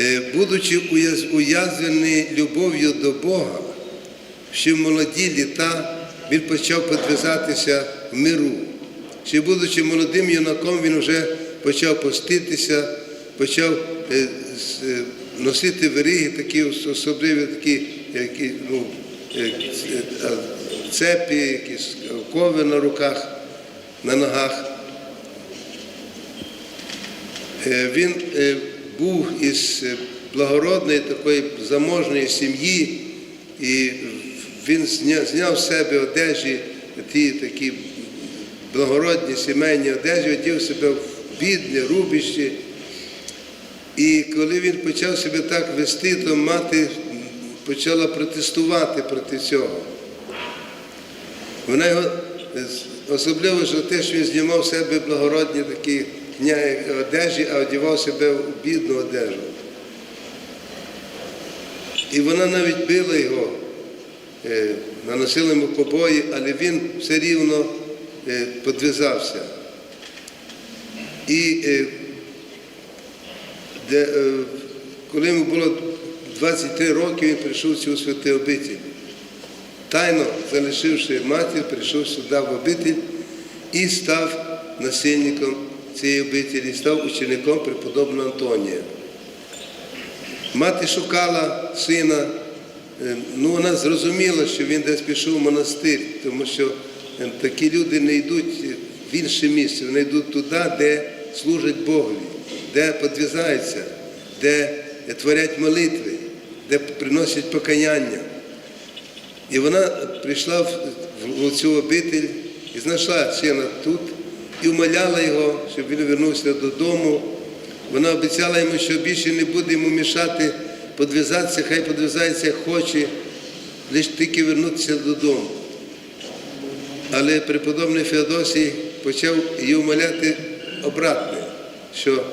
Е, Будучи уяз- уязвлений любов'ю до Бога, ще в молоді літа він почав підв'язатися миру. Ще будучи молодим юнаком, він вже почав поститися, почав е, е, носити вериги, такі особливі такі, які, ну, цепі, якісь окови на руках, на ногах. Він був із е, благородної такої заможної сім'ї, і він зняв з себе одежі, ті такі благородні сімейні одежі, одів себе в бідне, рубище. І коли він почав себе так вести, то мати почала протестувати проти цього. Вона його особливо за те, що він знімав себе благородні такі одежі, а одягав себе в бідну одежу. І вона навіть била його, е, наносила йому побої, але він все рівно е, підв'язався. І е, де, коли йому було 23 роки, він прийшов в цю святу обитель. Тайно залишивши матір, прийшов сюди в обитель і став насильником цієї обителі, став учеником преподобного Антонія. Мати шукала сина, е, ну вона зрозуміла, що він десь пішов в монастир, тому що е, такі люди не йдуть в інше місце, вони йдуть туди, де служать Богові, де підв'язаються, де творять молитви, де приносять покаяння. І вона прийшла в цю обитель і знайшла сина тут і умоляла його, щоб він вернувся додому. Вона обіцяла йому, що більше не буде йому мішати подвізатися, хай подвізається як хоче, лише тільки вернутися додому. Але преподобний Феодосій почав її умоляти обратне, що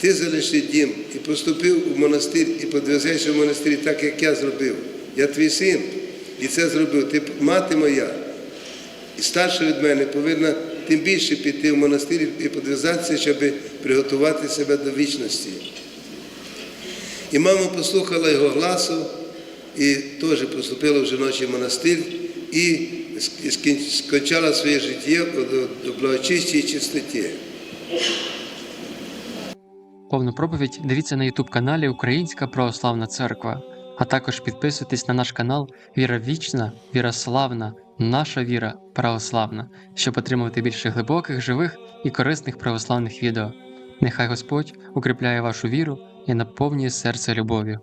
ти залиши дім і поступив у монастир і подвізайся в монастирі так, як я зробив. Я твій син і це зробив. Ти мати моя і старша від мене повинна тим більше піти в монастир і подвізатися, щоб приготувати себе до вічності. І мама послухала його гласу і теж поступила в жіночий монастир і скончала своє життя до- благочисті чистоті. Повну проповідь дивіться на Ютуб каналі Українська Православна Церква, а також підписуйтесь на наш канал Віра Вічна, Віра Славна, Наша Віра Православна, щоб отримувати більше глибоких, живих і корисних православних відео. Нехай Господь укріпляє вашу віру і наповнює серце любов'ю.